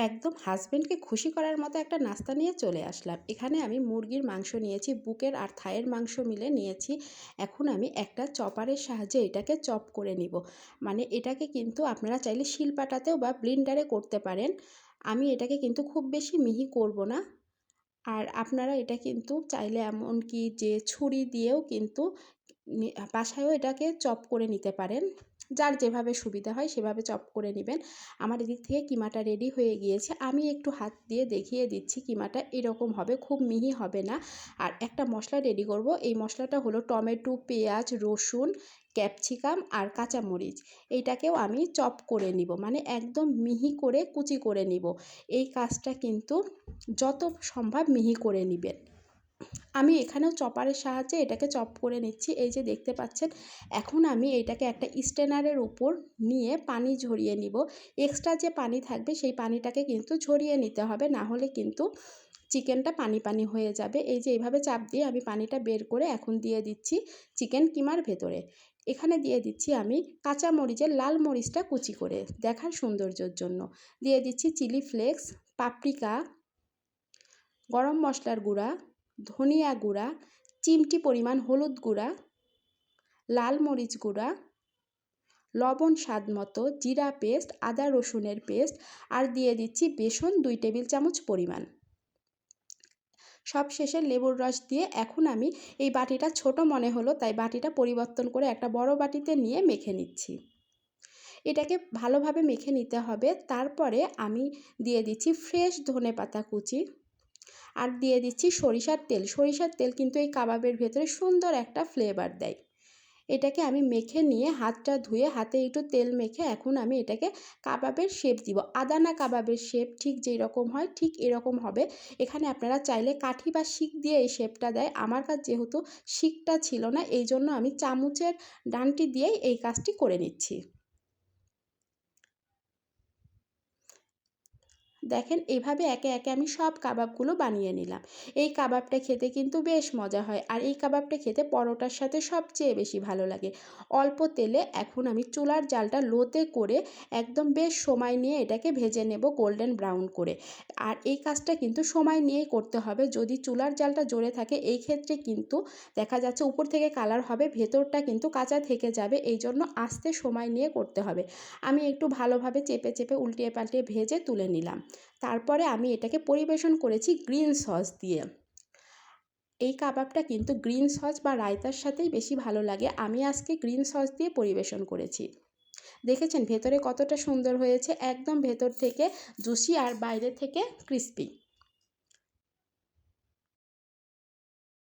একদম হাসব্যান্ডকে খুশি করার মতো একটা নাস্তা নিয়ে চলে আসলাম। এখানে আমি মুরগির মাংস নিয়েছি, বুকের আর থায়ের মাংস মিলে নিয়েছি। এখন আমি একটা চপারের সাহায্যে এটাকে চপ করে নিব। মানে এটাকে কিন্তু আপনারা চাইলে শিলপাটাতেও বা ব্লিন্ডারে করতে পারেন। আমি এটাকে কিন্তু খুব বেশি মিহি করব না। আর আপনারা এটা কিন্তু চাইলে এমনকি যে ছুরি দিয়েও কিন্তু বাসায়ও এটাকে চপ করে নিতে পারেন। যার যেভাবে সুবিধা হয় সেভাবে চপ করে নেবেন। আমার এদিক থেকে কিমাটা রেডি হয়ে গিয়েছে। আমি একটু হাত দিয়ে দেখিয়ে দিচ্ছি কিমাটা এরকম হবে, খুব মিহি হবে না। আর একটা মশলা রেডি করব। এই মশলাটা হলো টমেটো, পেঁয়াজ, রসুন, ক্যাপসিকাম আর কাঁচামরিচ। এইটাকেও আমি চপ করে নিব। মানে একদম মিহি করে কুচি করে নিব। এই কাজটা কিন্তু যত সম্ভব মিহি করে নেবেন। আমি এখানেও চপারের সাহায্যে এটাকে চপ করে নিচ্ছি। এই যে দেখতে পাচ্ছেন, এখন আমি এটাকে একটা স্টেনারের উপর নিয়ে পানি ঝরিয়ে নিব। এক্সট্রা যে পানি থাকবে সেই পানিটাকে কিন্তু ঝরিয়ে নিতে হবে, না হলে কিন্তু চিকেনটা পানি পানি হয়ে যাবে। এই যে এইভাবে চাপ দিয়ে আমি পানিটা বের করে এখন দিয়ে দিচ্ছি চিকেন কিমার ভেতরে। এখানে দিয়ে দিচ্ছি আমি কাঁচা মরিচের লাল মরিচটা কুচি করে দেখার সৌন্দর্যের জন্য। দিয়ে দিচ্ছি চিলি ফ্লেক্স, পাপরিকা, গরম মশলার গুঁড়া ধনিয়া গুঁড়া, চিমটি পরিমাণ হলুদ গুঁড়া, লাল মরিচ গুঁড়া, লবণ স্বাদ মতো, জিরা পেস্ট, আদা রসুনের পেস্ট আর দিয়ে দিচ্ছি বেসন দুই টেবিল চামচ পরিমাণ। সব শেষে লেবুর রস দিয়ে এখন আমি এই বাটিটা ছোট মনে হলো, তাই বাটিটা পরিবর্তন করে একটা বড় বাটিতে নিয়ে মেখে নিচ্ছি। এটাকে ভালোভাবে মেখে নিতে হবে, তারপরে আমি দিয়ে দিচ্ছি ফ্রেশ ধনে পাতা কুচি। আর দিয়ে দিচ্ছি সরিষার তেল। সরিষার তেল কিন্তু এই কাবাবের ভেতরে সুন্দর একটা ফ্লেভার দেয়। এটাকে আমি মেখে নিয়ে হাতটা ধুয়ে হাতে একটু তেল মেখে এখন আমি এটাকে কাবাবের শেপ দিব। আদানা কাবাবের শেপ ঠিক যেই রকম হয়, ঠিক এরকম হবে। এখানে আপনারা চাইলে কাঠি বা শিক দিয়ে এই শেপটা দেয়। আমার কাছে যেহেতু শিকটা ছিল না এই জন্য আমি চামচের ডানটি দিয়েই এই কাজটি করে নিচ্ছি। দেখেন এইভাবে একে একে আমি সব কাবাবগুলো বানিয়ে নিলাম। এই কাবাবটা খেতে কিন্তু বেশ মজা হয় আর এই কাবাবটা খেতে পরোটার সাথে সবচেয়ে বেশি ভালো লাগে। অল্প তেলে এখন আমি চুলার জালটা লোতে করে একদম বেশ সময় নিয়ে এটাকে ভেজে নেব গোল্ডেন ব্রাউন করে। আর এই কাজটা কিন্তু সময় নিয়েই করতে হবে। যদি চুলার জালটা জোরে থাকে, এই ক্ষেত্রে কিন্তু দেখা যাচ্ছে উপর থেকে কালার হবে, ভেতরটা কিন্তু কাঁচা থেকে যাবে। এই জন্য আস্তে সময় নিয়ে করতে হবে। আমি একটু ভালোভাবে চেপে চেপে উল্টিয়ে পাল্টিয়ে ভেজে তুলে নিলাম। তারপরে আমি এটাকে পরিবেশন করেছি গ্রিন সস দিয়ে। এই কাবাবটা কিন্তু গ্রিন সস বা রায়তার সাথেই বেশি ভালো লাগে। আমি আজকে গ্রিন সস দিয়ে পরিবেশন করেছি। দেখেছেন ভেতরে কতটা সুন্দর হয়েছে, একদম ভেতর থেকে জুসি আর বাইরে থেকে ক্রিস্পি।